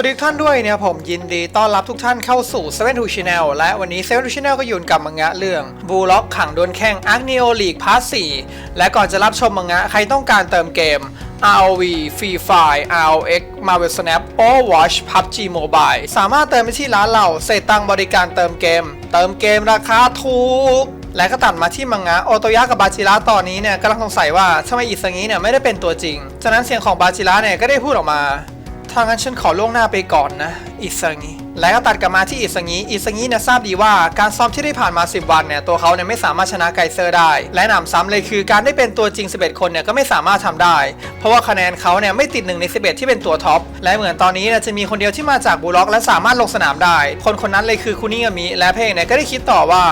สวัสดีทุกท่านด้วยเนี่ยผมยินดีต้อนรับทุกท่านเข้าสู่ Seven to Channel และวันนี้ Seven to Channel ก็อยู่กับมังงะเรื่องบูล็อกขังโดนแข่ง a r c n e o League Part 4และก่อนจะรับชมมังงะใครต้องการเติมเกม ROV Free Fire ROX Marvel Snap Overwatch PUBG Mobile สามารถเติมไปที่ร้านเราเศษตังบริการเติมเกม เติมเกมราคาถูกและก็ตัดมาที่มังงะโอโตยะกับบาจิระตอนนี้เนี่ยกำลังสงสัยว่าทำไมอิสงิเนี่ยไม่ได้เป็นตัวจริง จากนั้นเสียงของบาจิระเนี่ยก็ได้พูดออกมา ถ้างั้นฉันขอล่วงหน้าไปก่อนนะอิสงิ และก็ตัดกลับมาที่อิสงิอิสงิเนี่ยทราบดีว่าการซ้อมที่ได้ผ่านมา 10 วันเนี่ยตัวเขาเนี่ยไม่สามารถชนะไกเซอร์ได้ และหนำซ้ำเลยคือการได้เป็นตัวจริง 11 คนเนี่ยก็ไม่สามารถทำได้ เพราะว่าคะแนนเขาเนี่ยไม่ติดหนึ่งใน11 ที่เป็นตัวท็อปและเหมือนตอนนี้เนี่ยจะมีคนเดียวที่มาจากบูล็อก และสามารถลงสนามได้ คนคนนั้นเลยคือคุนิงามิและเพลงเนี่ยก็ได้คิดต่อว่า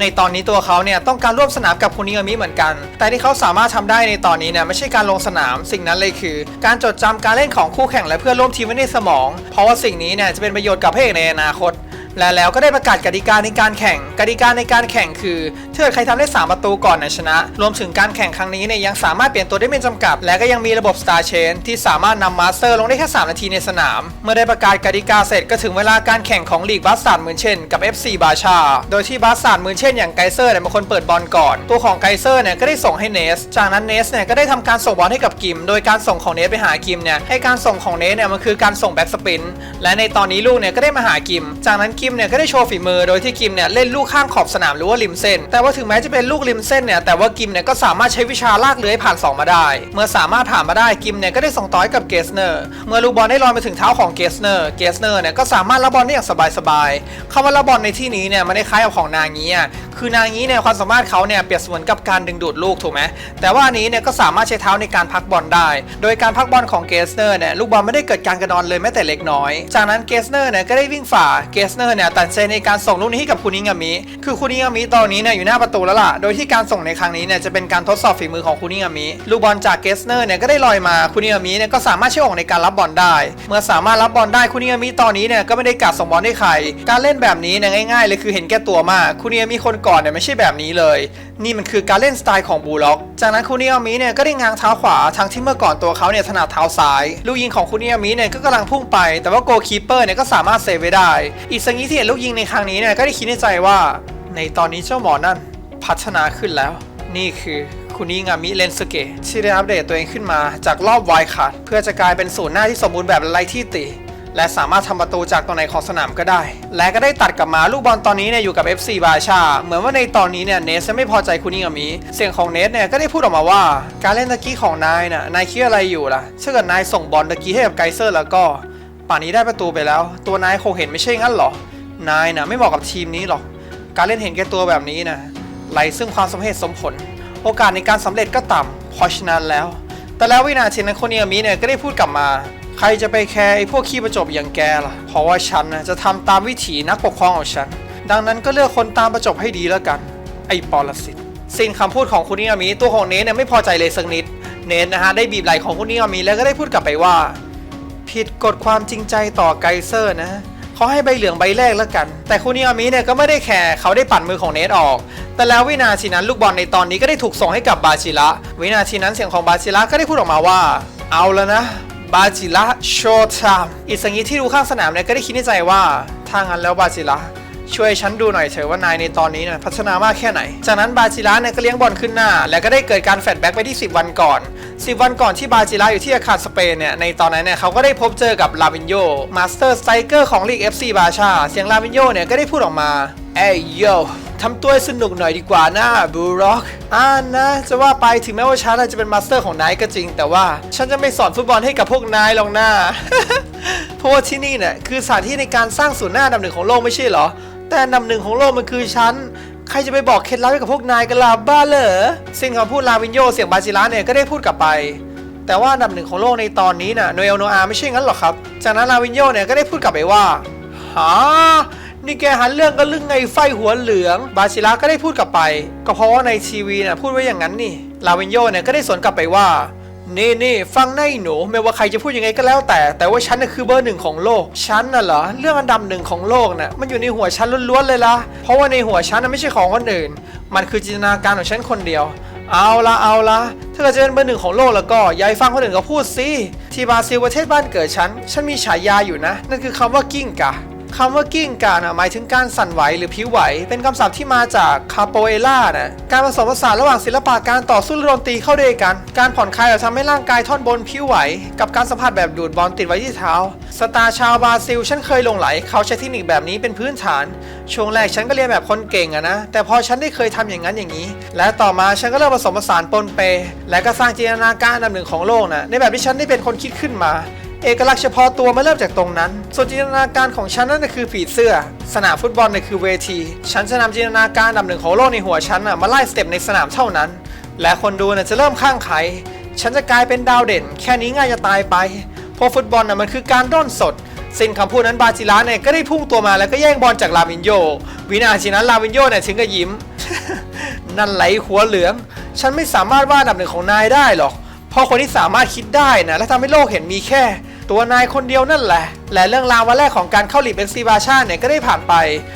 ในตอนนี้ตัวเขาเนี่ยต้องการร่วมสนามกับคุนิงามิเหมือนกัน แต่ที่เขาสามารถทำได้ในตอนนี้เนี่ยไม่ใช่การลงสนามสิ่งนั้นเลยคือ การจดจำการเล่นของคู่แข่งและเพื่อนร่วมทีมไว้ในสมอง เพราะว่าสิ่งนี้เนี่ยจะเป็นประโยชน์กับเพลในอนาคต และแล้วก็ได้ประกาศกติกาในการแข่งกติกาในการแข่งคือ ถ้าเกิดใครทำได้ 3 ประตูก่อนนี่ยชนะ รวมถึงการแข่งครั้งนี้เนี่ยยังสามารถเปลี่ยนตัวได้ไม่จำกัด และก็ยังมีระบบ Star Chain ที่สามารถนำมาสเตอร์ลงได้แค่ 3 นาทีในสนาม เมื่อได้ประกาศกติกาเสร็จก็ถึงเวลาการแข่งของลีกบัสซาร์ดมืนเช่นกับ FC บาชา โดยที่บัสซาร์ดมืนเช่นอย่างไกเซอร์เนี่ยเป็นคนเปิดบอลก่อน ตัวของไกเซอร์เนี่ยก็ได้ส่งให้เนส จากนั้นเนสเนี่ยก็ได้ทำการส่งบอลให้กับกิม โดยการส่งของเนสไปหากิมเนี่ยให้การส่งของเนสเนี่ยมันคือการส่งแบ็กสปิน และในตอนนี้ลูกเนี่ยก็ได้มาหากิม จากนั้นกิมเนี่ยก็ได้โชว์ฝีมือ โดยที่กิมเนี่ยเล่นลูกข้างขอบสนามหรือว่าริมเส้น แต่ว่าถึงแม้จะเป็นลูกริมเส้นเนี่ยแต่ว่ากิมเนี่ยก็สามารถใช้วิชาลากเลื้อยผ่านสองมาได้ เมื่อสามารถผ่านมาได้กิมเนี่ยก็ได้ส่งต่อให้กับเกสเนอร์เมื่อลูกบอลได้ลอยมาถึงเท้าของเกสเนอร์เกสเนอร์เนี่ยก็สามารถรับบอลได้อย่างสบายๆคำว่ารับบอลในที่นี้เนี่ยมันได้คล้ายกับของนางี้อะคือนางงี้เนี่ยความสามารถเขาเนี่ยเปรียบเสมือนกับการดึงดูดลูกถูกไหมแต่ว่าอันนี้เนี่ยก็สามารถใช้เท้าในการพักบอลได้ โดยการพักบอลของเกสเนอร์เนี่ยลูกบอลไม่ได้เกิดการกระดอนเลยแม้แต่เล็กน้อย จากนั้นเกสเนอร์เนี่ยก็ได้วิ่งฝ่าเกสเนอร์เนี่ยตัดใจในการส่งลูกนี้ให้กับคุนิงามิคือคุนิงามิตอนนี้เนี่ยอยู่หน้าประตูแล้วล่ะ โดยที่การส่งในครั้งนี้เนี่ยจะเป็นการทดสอบฝีมือของคุนิงามิ ลูกบอลจากเกสเนอร์เนี่ยก็ได้ลอยมา คุนิงามิเนี่ยก็สามารถใช้ออกในการรับบอลได้ เมื่อสามารถรับบอลได้คุนิงามิตอนนี้เนี่ยก็ไม่ได้กัดส่งบอลให้ใคร การเล่นแบบนี้เนี่ยง่ายๆเลยคือเห็นแก่ตัวมาก คุนิงามิคนก่อนเนี่ยไม่ใช่แบบนี้เลย นี่มันคือการเล่นสไตล์ของบูล็อก จากนั้นคุนิงามิเนี่ยก็ได้ง้างเท้าขวา ทั้งที่เมื่อก่อนตัวเขาเนี่ยถนัดเท้าซ้าย ลูกยิงของคุนิงามิเนี่ยก็กำลังพุ่งไป แต่ว่าโกลคีเปอร์เนี่ยก็สามารถเซฟไว้ได้ อีกสักนิดที่เห็นลูกยิงในครั้งนี้เนี่ยก็ได้คิดในใจว่า ในตอนนี้เจ้าหมอนั่น พัฒนาขึ้นแล้ว นี่คือคุนิงามิเลนสเกะที่ได้อัปเดตตัวเองขึ้นมาจากรอบไวล์คัดเพื่อจะกลายเป็นศูนย์หน้าที่สมบูรณ์แบบไร้ที่ติ และสามารถทำประตูจากตรงไหนของสนามก็ได้ และก็ได้ตัดกลับมาลูกบอลตอนนี้เนี่ยอยู่กับ FC บาชา เหมือนว่าในตอนนี้เนี่ยเนสจะไม่พอใจคุนิงามิเสียงของเนสเนี่ยก็ได้พูดออกมาว่า การเล่นตะกี้ของนายน่ะนายคิดอะไรอยู่ล่ะถ้าเกิดนายส่งบอลตะกี้ให้กับไกเซอร์แล้วก็ ป่านนี้ได้ประตูไปแล้ว ตัวนายคงเห็นไม่ใช่งั้นหรอนายน่ะไม่เหมาะกับทีมนี้หรอกการเล่นเห็นแก่ตัวแบบนี้นะ ไร้ซึ่งความสมเหตุสมผล โอกาสในการสำเร็จก็ต่ำเพราะฉะนั้นแล้ว แต่แล้ววินาทีนั้นโคเนียมิเนี่ยก็ได้พูดกลับมา ใครจะไปแคร์ไอ้พวกขี้ประจบอย่างแกล่ะ เพราะว่าฉันนะจะทำตามวิถีนักปกครองของฉัน ดังนั้นก็เลือกคนตามประจบให้ดีแล้วกัน ไอ้ปรสิตสิ้นคำพูดของคุณนิยามิตัวของเนทเนี่ยไม่พอใจเลยสักนิด เนทนะฮะได้บีบไหล่ของคุณนิยามิแล้วก็ได้พูดกลับไปว่า ผิดกฎความจริงใจต่อไกเซอร์นะ เขาให้ใบเหลืองใบแรกแล้วกัน แต่คุนิอามิเนี่ยก็ไม่ได้แคร์เขาได้ปั่นมือของเนทออก แต่แล้ววินาทีนั้นลูกบอลในตอนนี้ก็ได้ถูกส่งให้กับบาชิระวินาทีนั้นเสียงของบาชิระก็ได้พูดออกมาว่า เอาแล้วนะบาจิระโชว์ไทม์อิสังยิที่ดูข้างสนามเนี่ยก็ได้คิดในใจว่าถ้างั้นแล้วบาจิระ ช่วยฉันดูหน่อยเถอะว่านายในตอนนี้นี่ยพัฒนามากแค่ไหน จากนั้นบาจิระเนี่ยก็เลี้ยงบอลขึ้นหน้า แล้วก็ได้เกิดการแฟลแบ็กไปที่ 10 วันก่อน 10 วันก่อนที่บาจิระอยู่ที่อาคารสเปนเนี่ยในตอนนั้นเนี่ยเขาก็ได้พบเจอกับลาวินโยมาสเตอร์สไตรเกอร์ของลีก FC บาชา เสียงลาวินโยเนี่ยก็ได้พูดออกมาเอ้ยโยทำตัวให้สนุกหน่อยดีกว่านะบูร็อกอ่านะจะว่าไปถึงแม้ว่าฉันจะเป็นมาสเตอร์ของนายก็จริง แต่ว่าฉันจะไม่สอนฟุตบอลให้กับพวกนายหรอกนะเพราะว่าที่นี่เนี่ยคือสถานที่ในการสร้างศูนย์หน้าดับหนึ่งของโลกไม่ใช่เหรอ แต่อันดับหนึ่งของโลกมันคือฉันใครจะไปบอกเคล็ดลับให้กับพวกนายกันล่ะบ้าเหรอสิ้นคำพูดลาวินโยเสียงบาจิระเนี่ยก็ได้พูดกลับไป แต่ว่าอันดับหนึ่งของโลกในตอนนี้น่ะโนเอลโนอาไม่ใช่งั้นหรอกครับ จากนั้นลาวินโยเนี่ยก็ได้พูดกลับไปว่าฮะนี่แกหันเรื่องกันลึงไงไฟหัวเหลือง บาชิระก็ได้พูดกลับไป ก็เพราะว่าในทีวีเนี่ยพูดไว้อย่างนั้นนี่ลาวินโยเนี่ยก็ได้สวนกลับไปว่า นี่นี่ฟังนหนูไม่ว่าใครจะพูดยังไงก็แล้วแต่ แต่ว่าฉันน่ะคือเบอร์หนึ่งของโลก ฉันน่ะเหรอ เรื่องอันดับหนึ่งของโลกน่ะ มันอยู่ในหัวฉันล้วนๆเลยล่ะเพราะว่าในหัวฉันน่ะไม่ใช่ของคนอื่น มันคือจินตนาการของฉันคนเดียว เอาละเอาละถ้าเกิดจะเป็นเบอร์หนึ่งของโลกแล้วก็ยายฟังคนอื่นก็พูดสิ ที่บราซิลประเทศบ้านเกิดฉัน ฉันมีฉายาอยู่นะ นั่นคือคำว่ากิ้งกา คำว่ากิ้งกานะหมายถึงการสั่นไหวหรือผิวไหว เป็นคำศัพท์ที่มาจากคาโปเอล่านะการผสมผสานระหว่างศิลปะการต่อสู้และดนตรีเข้าด้วยกัน การผ่อนคลายจะทำให้ร่างกายท่อนบนผิวไหว กับการสัมผัสแบบดูดบอลติดไว้ที่เท้า สตาร์ชาวบราซิลฉันเคยลงไหล เขาใช้เทคนิคแบบนี้เป็นพื้นฐาน ช่วงแรกฉันก็เรียนแบบคนเก่งอะนะ แต่พอฉันได้เคยทำอย่างนั้นอย่างนี้ และต่อมาฉันก็เริ่มผสมผสานปนเป และก็สร้างจินตนาการอันดับหนึ่งของโลกนะในแบบที่ฉันได้เป็นคนคิดขึ้นมา เอกลักษณ์เฉพาะตัวมาเริ่มจากตรงนั้น ส่วนจินตนาการของฉันนั่นคือผีเสื้อ สนามฟุตบอลน่คือเวที ฉันจะนำจินตนาการดับหนึ่งของโลกในหัวฉันมาไล่สเต็ปในสนามเท่านั้น และคนดูน่จะเริ่มข้างใครฉันจะกลายเป็นดาวเด่น แค่นี้ง่ายจะตายไป เพราะฟุตบอลน่ะมันคือการด้นสดสิ้นคำพูดนั้นบาจิระเนี่ยก็ได้พุ่งตัวมาแล้วก็แย่งบอลจากลาวินโย วินาทีนั้นลาวินโยเนี่ยถึงกับยิ้ม นั่นไหลหัวเหลือง ฉันไม่สามารถวาดอันดับหนึ่งของนายได้หรอก เพราะคนที่สามารถคิดได้นะและทำให้โลกเห็นมีแค่ ตัวนายคนเดียวนั่นแหละ และเรื่องราววันแรกของการเข้าหลีกเอ็กซีบาชาเนี่ยก็ได้ผ่านไป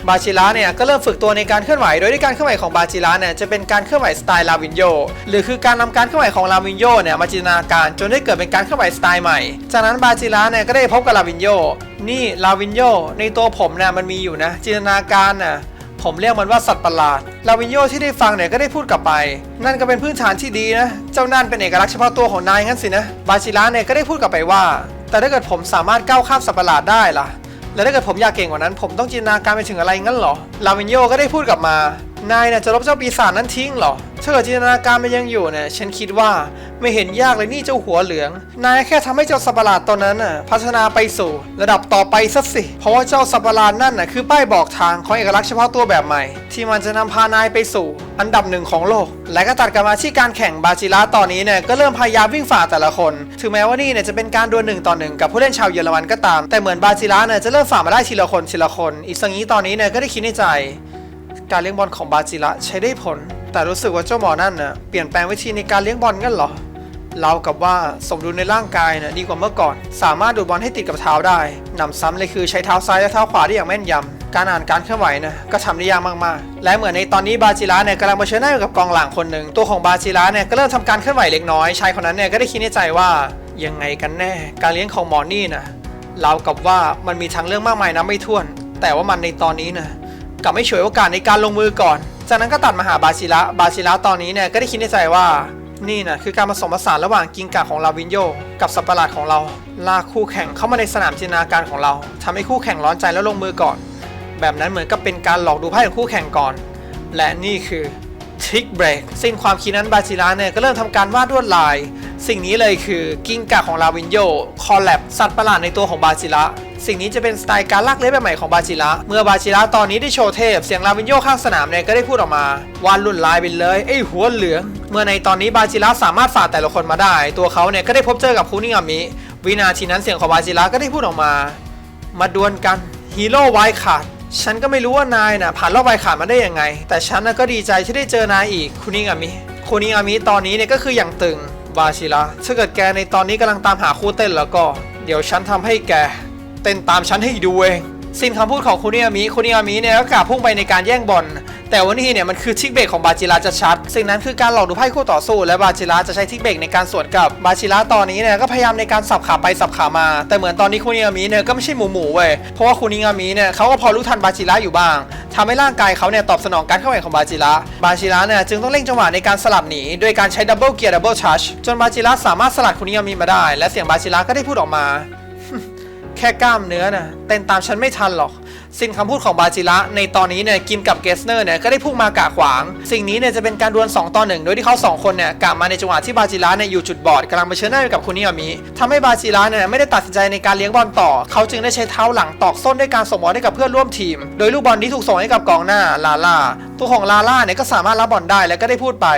บาจิระเนี่ยก็เริ่มฝึกตัวในการเคลื่อนไหว โดยที่การเคลื่อนไหวของบาจิระเนี่ยจะเป็นการเคลื่อนไหวสไตล์ลาวินโย หรือคือการนำการเคลื่อนไหวของลาวินโยเนี่ยมาจินตนาการจนได้เกิดเป็นการเคลื่อนไหวสไตล์ใหม่ จากนั้นบาจิระเนี่ยก็ได้พบกับลาวินโย นี่ลาวินโยในตัวผมเนี่ยมันมีอยู่นะ จินตนาการน่ะผมเรียกมันว่าสัตว์ประหลาด ลาวินโยที่ได้ฟังเนี่ยก็ได้พูดกลับไป นั่นก็เป็นพื้นฐานที่ดีนะ เจ้านั่นเป็นเอกลักษณ์เฉพาะตัวของนายงั้นสินะ บาชิระเนี่ยก็ได้พูดกลับไปว่า แต่ถ้าเกิดผมสามารถก้าวข้ามสัตว์ประหลาดได้ล่ะ แล้วถ้าเกิดผมอยากเก่งกว่านั้น ผมต้องจินตนาการไปถึงอะไรงั้นเหรอ ลาวินโยก็ได้พูดกลับมา นายเนี่ยจะลบเจ้าปีศาจนั้นทิ้งเหรอถ้าเกิดจินตนาการมันยังอยู่เนี่ยฉันคิดว่าไม่เห็นยากเลยนี่เจ้าหัวเหลือง นายแค่ทำให้เจ้าสัตว์ปะหลาดตัวนั้นน่ะพัฒนาไปสู่ ระดับต่อไปซะสิ เพราะว่าเจ้าสัตว์ปะหลาดนั่นน่ะคือป้ายบอกทางของเอกลักษณ์เฉพาะตัวแบบใหม่ ที่มันจะนำพานายไปสู่ อันดับหนึ่งของโลก และก็ตัดกลับมาที่การแข่งบาจิระตอนนี้เนี่ยก็เริ่มพยายามวิ่งฝ่าแต่ละคน ถึงแม้ว่านี่เนี่ยจะเป็นการดวลหนึ่งต่อหนึ่งกับผู้เล่นชาวเยอรมันก็ตาม แต่เหมือนบาจิระเนี่ยจะเริ่มฝ่ามาได้ทีละคนทีละคน อีกสักนี้ตอนนี้เนี่ยก็ได้คิดในใจ การเลี้ยงบอลของบาจิระใช้ได้ผล แต่รู้สึกว่าเจ้าหมอนั่นน่ะเปลี่ยนแปลงวิธีในการเลี้ยงบอลกันเหรอเรากับว่าสมดุลในร่างกายน่ะดีกว่าเมื่อก่อน สามารถดูดบอลให้ติดกับเท้าได้หนำซ้ำเลยคือใช้เท้าซ้ายและเท้าขวาได้อย่างแม่นยำการอ่านการเคลื่อนไหวนะก็ทำได้ยากมากๆ และเหมือนในตอนนี้บาจิระเนี่ยกำลังเผชิญหน้ากับกองหลังคนหนึ่งตัวของบาจิระเนี่ยก็เริ่มทำการเคลื่อนไหวเล็กน้อยชายคนนั้นเนี่ยก็ได้คิดในใจว่ายังไงกันแน่ การเลี้ยงของหมอนี่นะเรากับว่ามันมีทางเลือกมากมายนะไม่ถ้วน แต่ว่ามันในตอนนี้นะ กลับไม่ฉวยโอกาสในการลงมือก่อน จากนั้นก็ตัดมาหาบาชิระบาชิระตอนนี้เนี่ยก็ได้คิดในใจว่านี่นะคือการผสมผสานระหว่างกิงกาของลาวินโยกับสัตว์ประหลาดของเรา ลากคู่แข่งเข้ามาในสนามจินตนาการของเราทำให้คู่แข่งร้อนใจแล้วลงมือก่อน แบบนั้นเหมือนกับเป็นการหลอกดูไพ่ของคู่แข่งก่อน และนี่คือทริกเบรกสิ้นความคิดนั้นบาจิระเนี่ยก็เริ่มทำการวาดลวดลาย สิ่งนี้เลยคือกิ้งก่าของลาวินโยคอลแลบสัตว์ประหลาดในตัวของบาจิระสิ่งนี้จะเป็นสไตล์การลากเลื้อยแบใหม่ของบาจิระเมื่อบาจิระตอนนี้ได้โชว์เทพ เสียงลาวินโยข้างสนามเนี่ยก็ได้พูดออกมาวาดลุ่นลายไปเลยไอ้หัวเหลือง เมื่อในตอนนี้บาจิระสามารถฝ่าแต่ละคนมาได้ ตัวเขาเนี่ยก็ได้พบเจอกับคุนิงามิ วินาทีนั้นเสียงของบาจิระก็ได้พูดออกมา มาดวลกันฮีโร่ไวขาดฉันก็ไม่รู้ว่านายน่ะผ่านรอบไวขาดมาได้ยังไง แต่ฉันน่ะก็ดีใจที่ได้เจอนายอีกคุนิงามิคุนิงามิตอนนี้เนี่ยก็คืออย่างตึง บาชิระถ้าเกิดแกในตอนนี้กำลังตามหาคู่เต้นแล้วก็ เดี๋ยวฉันทำให้แก เต้นตามฉันให้ดูเอง สิ้นคำพูดของคุนิอามิคุนิอามิเนี่ยก็กล่าวพุ่งไปในการแย่งบอล แต่ว่านี่เนี่ยมันคือทิกเบกของบาจิระจะชัด สิ่งนั้นคือการหลอกดูไพ่คู่ต่อสู้ และบาจิระจะใช้ทิกเบกในการสวนกับบาจิระตอนนี้เนี่ยก็พยายามในการสับขาไปสับขามา แต่เหมือนตอนนี้คุนิอามิเนี่ยก็ไม่ใช่หมูหมูเว้ยเพราะว่าคุนิอามิเนี่ยเขาก็พอรู้ทันบาจิระอยู่บ้างทำให้ร่างกายเขาเนี่ยตอบสนองการเข้าแข่งของบาจิระบาจิระเนี่ยจึงต้องเร่งจังหวะในการสลับหนีด้วยการใช้ดับเบิลเกียร์ดับเบิลทัชจจนบาจิระสามารถสลัดคุนิอามิมาได้ และเสียงบาจิระก็ได้พูดออกมา ค่กล้ามเนื้อน่ะเต้นตามฉันไม่ทันหรอก สิ้นคำพูดของบาจิระในตอนนี้เนี่ยกิมกับเกสเนอร์เนี่ยก็ได้พุ่งมากะขวาง สิ่งนี้เนี่ยจะเป็นการดวล2ต่อหนึ่งโดยที่เขาสองคนเนี่ยกะมาในจังหวะที่บาจิระเนี่ยอยู่จุดบอดกำลังเผชิญหน้ากับคุณนิอามิทำให้บาจิระเนี่ยไม่ได้ตัดสินใจในการเลี้ยงบอลต่อ เขาจึงได้ใช้เท้าหลังตอกส้นด้วยการส่งบอลให้กับเพื่อนร่วมทีม โดยลูกบอลที่ถูกส่งให้กับกองหน้าลาล่าตัวของลาล่าเนี่ยก็สามารถรับบอลได้และก็ได้พูดไป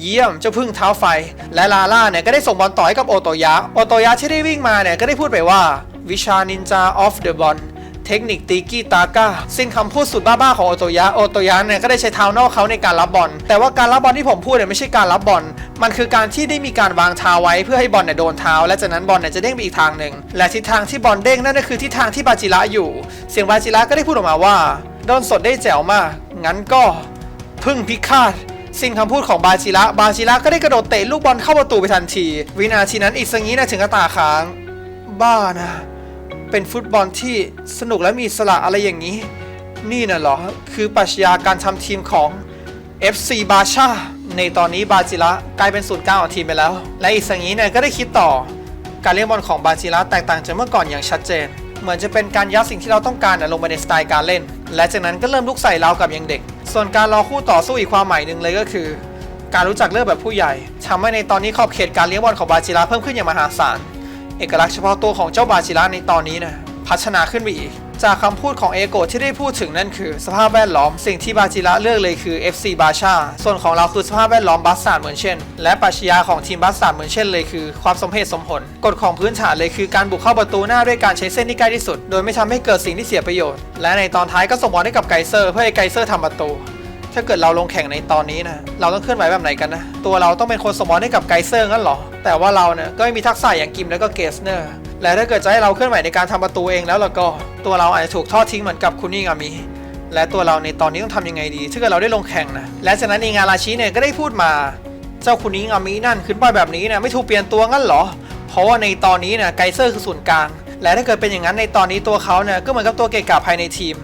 เยี่ยมเจ้าพึ่งเท้าไฟ และลาล่าเนี่ยก็ได้ส่งบอลต่อให้กับโอโตยะ โอโตยะที่ได้วิ่งมาเนี่ยก็ได้พูดไปว่า วิชานินจาออฟเดอะบอลเทคนิคตีกี้ตาก้าสิ้นคำพูดสุดบ้าๆของโอโตยะโอโตยะเนี่ยก็ได้ใช้เท้านอกเขาในการรับบอล แต่ว่าการรับบอลที่ผมพูดเนี่ยไม่ใช่การรับบอล มันคือการที่ได้มีการวางเท้าไว้เพื่อให้บอลเนี่ยโดนเท้า และจากนั้นบอลเนี่ยจะเด้งไปอีกทางหนึ่ง และทิศทางที่บอลเด้งนั่นก็คือทิศทางที่บาจิระอยู่ เสียงบาจิระก็ได้พูดออกมาว่าโดนสดได้แจ๋วมาก งั้นก็พึ่งพิฆาตสิ้นคำพูดของบาจิระ บาจิระก็ได้กระโดดเตะลูกบอลเข้าประตูไปทันที วินาทีนั้นอิสงินะถึงกระตาค้าง บ้านะ เป็นฟุตบอลที่สนุกและมีอิสระอะไรอย่างนี้ นี่น่ะเหรอ คือปรัชญาการทำทีมของ FC บาชาในตอนนี้บาจิระกลายเป็นศูนย์กลางของทีมไปแล้ว และอิสงิเนี่ยก็ได้คิดต่อ การเล่นบอลของบาจิระแตกต่างจากเมื่อก่อนอย่างชัดเจน เหมือนจะเป็นการยัดสิ่งที่เราต้องการลงไปในสไตล์การเล่น และจากนั้นก็เริ่มลุกใส่เรากับยังเด็ก ส่วนการรอคู่ต่อสู้อีกความหมายหนึ่งเลยก็คือ การรู้จักเลือกแบบผู้ใหญ่ทำให้ในตอนนี้ขอบเขตการเลี้ยงบอลของบาจิระเพิ่มขึ้นอย่างมหาศาล เอกลักษณ์เฉพาะตัวของเจ้าบาจิระในตอนนี้นะพัฒนาขึ้นไปอีก จากคำพูดของเอโกที่ได้พูดถึงนั่นคือ สภาพแวดล้อมสิ่งที่บาจิระเลือกเลยคือ FC บาชา ส่วนของเราคือสภาพแวดล้อมบัสซาร์ดเหมือนเช่น และปรัชญาของทีมบัสซาร์ดเหมือนเช่นเลยคือ ความสมเหตุสมผลกฎของพื้นฐานเลยคือการบุกเข้าประตูหน้าด้วยการใช้เส้นที่ใกล้ที่สุด โดยไม่ทำให้เกิดสิ่งที่เสียประโยชน์ และในตอนท้ายก็ส่งบอลให้กับไกเซอร์ เพื่อให้ไกเซอร์ทำประตู ถ้าเกิดเราลงแข่งในตอนนี้นะ เราต้องเคลื่อนไหวแบบไหนกันนะ ตัวเราต้องเป็นคนสมอลให้กับไกเซอร์งั้นเหรอ แต่ว่าเราเนี่ยก็ไม่มีทักษะอย่างกิมแล้วก็เกสเนอร์ และถ้าเกิดจะให้เราเคลื่อนไหวในการทำประตูเองแล้วล่ะก็ ตัวเราอาจจะถูกทอดทิ้งเหมือนกับคุณนิงามิและตัวเราในตอนนี้ต้องทำยังไงดี ถ้าเกิดเราได้ลงแข่งนะ และจากนั้นเองอาราชิเนี่ยก็ได้พูดมา เจ้าคุณนิงามินั่นขึ้นไปแบบนี้นะไม่ถูกเปลี่ยนตัวงั้นเหรอ เพราะว่าในตอนนี้นี่ยไกเซอร์คือศูนย์กลาง และถ้าเกิดเป็นอย่างนั้นในตอนนี้ตัวเขาเนี่ยก็เหมือนกับตัวเกะกะภายในทีม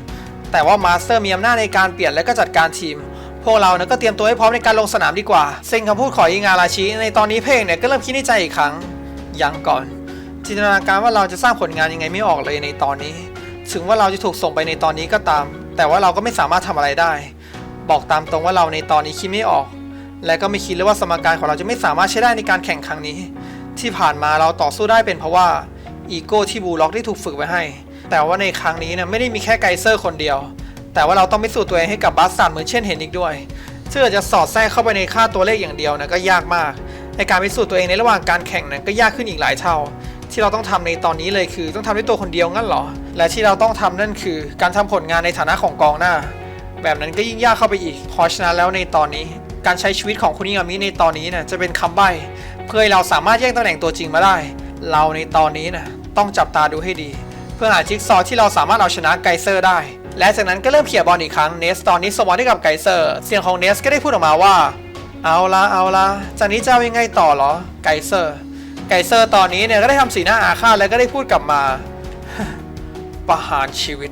แต่ว่ามาสเตอร์มีอำนาจในการเปลี่ยนและก็จัดการทีม พวกเราเนี่ยก็เตรียมตัวให้พร้อมในการลงสนามดีกว่า เซ็งคำพูดของอิงาราชิในตอนนี้เพลงเนี่ยก็เริ่มคิดในใจอีกครั้งยังก่อน จินตนาการว่าเราจะสร้างผลงานยังไงไม่ออกเลยในตอนนี้ ถึงว่าเราจะถูกส่งไปในตอนนี้ก็ตาม แต่ว่าเราก็ไม่สามารถทำอะไรได้ บอกตามตรงว่าเราในตอนนี้คิดไม่ออก และก็ไม่คิดเลยว่าสมการของเราจะไม่สามารถใช้ได้ในการแข่งครั้งนี้ ที่ผ่านมาเราต่อสู้ได้เป็นเพราะว่าอีโก้ที่บูล็อกได้ถูกฝึกไว้ให้ แต่ว่าในครั้งนี้เนี่ยไม่ได้มีแค่ไกเซอร์คนเดียว แต่ว่าเราต้องพิสูจน์ตัวเองให้กับบัสซันเหมือนเช่นเห็นอีกด้วยถ้าเกิดจะสอดแทรกเข้าไปในค่าตัวเลขอย่างเดียวนะก็ยากมาก ในการพิสูจน์ตัวเองในระหว่างการแข่งนั้นก็ยากขึ้นอีกหลายเท่า ที่เราต้องทำในตอนนี้เลยคือต้องทำด้วยตัวคนเดียวงั้นเหรอ และที่เราต้องทำนั่นคือ การทำผลงานในฐานะของกองหน้า แบบนั้นก็ยิ่งยากเข้าไปอีกเพราะฉะนั้นแล้วในตอนนี้ การใช้ชีวิตของคุณนิงามิในตอนนี้นะจะเป็นคำใบ้เพื่อให้เราสามารถแย่งตำแหน่งตัวจริงมาได้ เราในตอนนี้นะต้องจับตาดูให้ดี พื่อหาจิ๊กซอที่เราสามารถเอาชนะไกเซอร์ได้ และจากนั้นก็เริ่มเขี่ยบอลอีกครั้งเนสตอนนี้สมบอลให้กับไกเซอร์เสียงของเนสก็ได้พูดออกมาว่า เอาละเอาละจากนี้จะเอายังไงต่อเหรอไกเซอร์ ไกเซอร์ตอนนี้เนี่ยก็ได้ทำสีหน้าอาฆาตแล้วก็ได้พูดกลับมา ประหารชีวิต